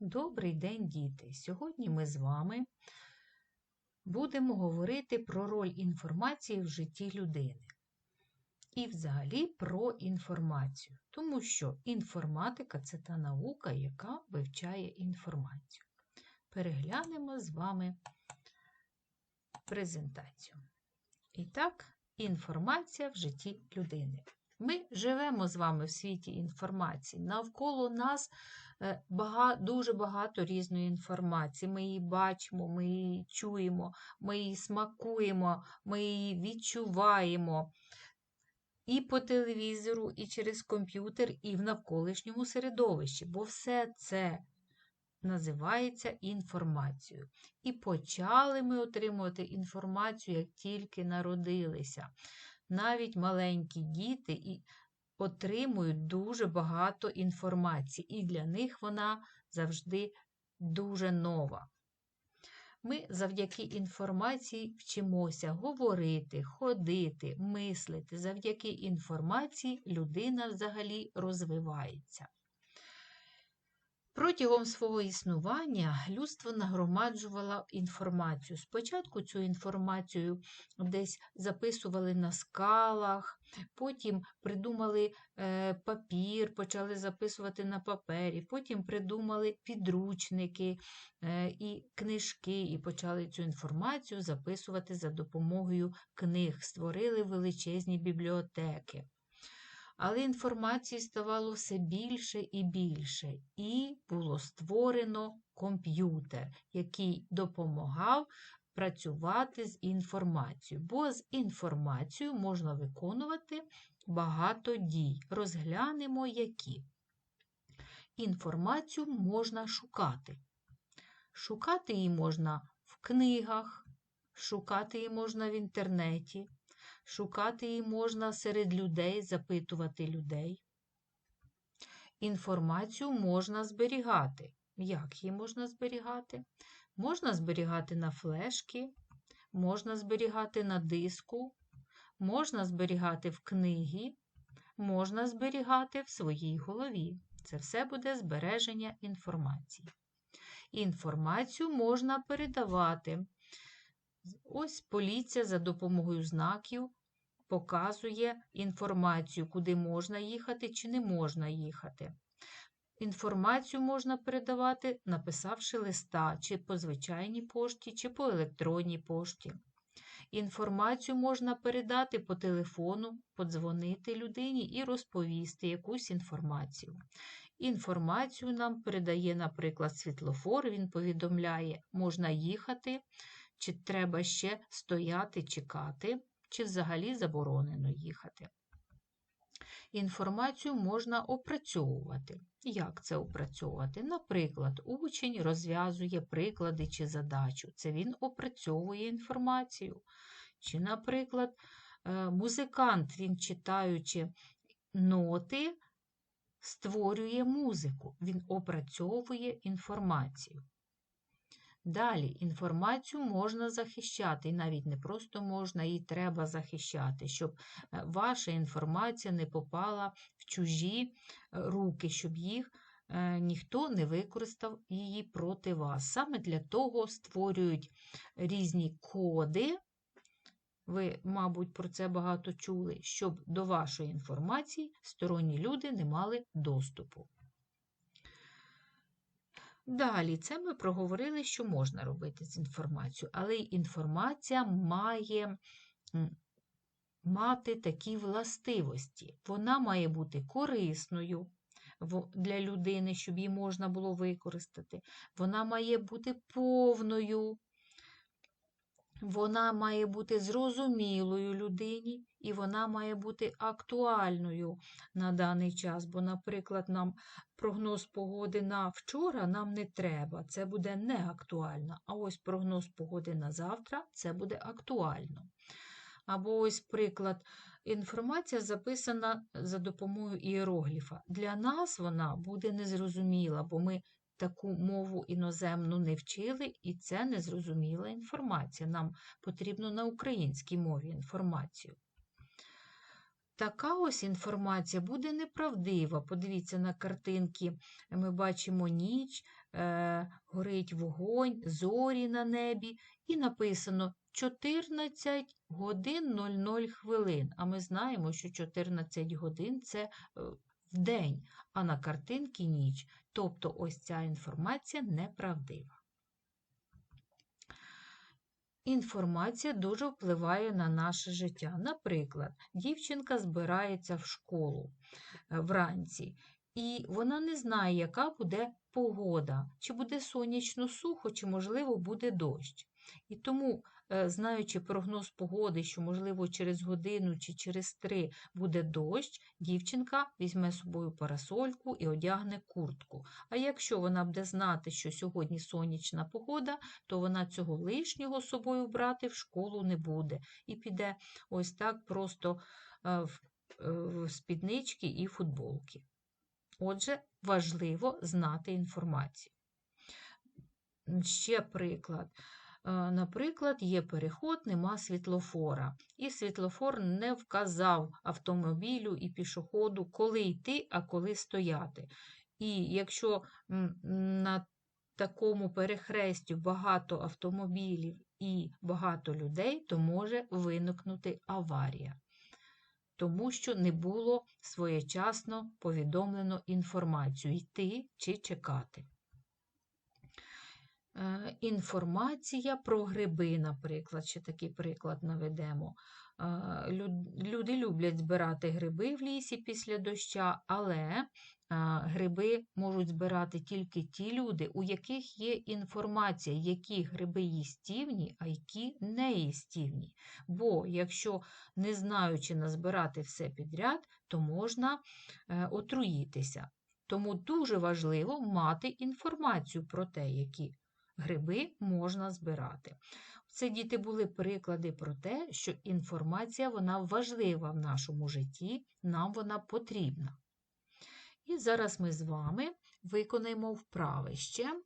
Добрий день, діти! Сьогодні ми з вами будемо говорити про роль інформації в житті людини. І взагалі про інформацію, тому що інформатика це та наука, яка вивчає інформацію. Переглянемо з вами презентацію. І так, інформація в житті людини. Ми живемо з вами в світі інформації. Навколо нас е, бага, дуже багато різної інформації. Ми її бачимо, ми її чуємо, ми її смакуємо, ми її відчуваємо. І по телевізору, і через комп'ютер, і в навколишньому середовищі, бо все це називається інформацією. І почали ми отримувати інформацію, як тільки народилися. Навіть маленькі діти і отримують дуже багато інформації, і для них вона завжди дуже нова. Ми завдяки інформації вчимося говорити, ходити, мислити. Завдяки інформації людина взагалі розвивається. Протягом свого існування людство нагромаджувало інформацію. Спочатку цю інформацію десь записували на скалах, потім придумали е, папір, почали записувати на папері, потім придумали підручники е, і книжки, і почали цю інформацію записувати за допомогою книг, створили величезні бібліотеки. Але інформації ставало все більше і більше, і було створено комп'ютер, який допомагав працювати з інформацією, бо з інформацією можна виконувати багато дій. Розглянемо, які. Інформацію можна шукати. Шукати її можна в книгах, шукати її можна в інтернеті, Шукати її можна серед людей, запитувати людей. Інформацію можна зберігати. Як її можна зберігати? Можна зберігати на флешки, можна зберігати на диску, можна зберігати в книгі, можна зберігати в своїй голові. Це все буде збереження інформації. Інформацію можна передавати. Ось поліція за допомогою знаків показує інформацію, куди можна їхати чи не можна їхати. Інформацію можна передавати, написавши листа, чи по звичайній пошті, чи по електронній пошті. Інформацію можна передати по телефону, подзвонити людині і розповісти якусь інформацію. Інформацію нам передає, наприклад, світлофор, він повідомляє, можна їхати, чи треба ще стояти, чекати чи взагалі заборонено їхати. Інформацію можна опрацьовувати. Як це опрацьовувати? Наприклад, учень розв'язує приклади чи задачу. Це він опрацьовує інформацію. Чи, наприклад, е, музикант, він читаючи ноти, створює музику, він опрацьовує інформацію. Далі інформацію можна захищати, і навіть не просто можна, її треба захищати, щоб е, ваша інформація не попала в чужі е, руки, щоб їх е, ніхто не використав її проти вас. Саме для того створюють різні коди. Ви, мабуть, про це багато чули, щоб до вашої інформації сторонні люди не мали доступу. Далі, це ми проговорили, що можна робити з інформацією, але інформація має мати такі властивості. Вона має бути корисною для людини, щоб її можна було використати. Вона має бути повною, вона має бути зрозумілою людині, і вона має бути актуальною на даний час. Бо, наприклад, нам прогноз погоди на вчора нам не треба, це буде не актуально. А ось прогноз погоди на завтра це буде актуально. Або ось приклад, інформація записана за допомогою іерогліфа. Для нас вона буде незрозуміла, бо ми таку мову іноземну не вчили, і це незрозуміла інформація. Нам потрібно на українській мові інформацію. така ось інформація буде неправдива. Подивіться на картинки. Ми бачимо ніч, е, горить вогонь, зорі на небі, і написано 14 годин 00 хвилин. А ми знаємо, що 14 годин це день, а на картинці ніч. Тобто ось ця інформація неправдива. Інформація дуже впливає на наше життя. Наприклад, дівчинка збирається в школу е, вранці, і вона не знає, яка буде погода, чи буде сонячно сухо, чи, можливо, буде дощ. І тому, знаючи прогноз погоди, що, можливо, через годину чи через три буде дощ, дівчинка візьме з собою парасольку і одягне куртку. А якщо вона буде знати, що сьогодні сонячна погода, то вона цього лишнього з собою брати в школу не буде і піде ось так просто е, в, е, в спіднички і футболки. Отже, важливо знати інформацію. Ще приклад. Е, Наприклад, є переход, нема світлофора, і світлофор не вказав автомобілю і пішоходу, коли йти, а коли стояти. І якщо на такому перехресті багато автомобілів і багато людей, то може виникнути аварія, тому що не було своєчасно повідомлено інформацію йти чи чекати. Е, Інформація про гриби, наприклад, ще такий приклад наведемо. Е, Люди люблять збирати гриби в лісі після доща, але е, гриби можуть збирати тільки ті люди, у яких є інформація, які гриби їстівні, а які не їстівні. Бо якщо не знаючи назбирати все підряд, то можна отруїтися. Тому дуже важливо мати інформацію про те, які гриби можна збирати. Це діти були приклади про те, що інформація вона важлива в нашому житті, нам вона потрібна. І зараз ми з вами виконаємо вправи ще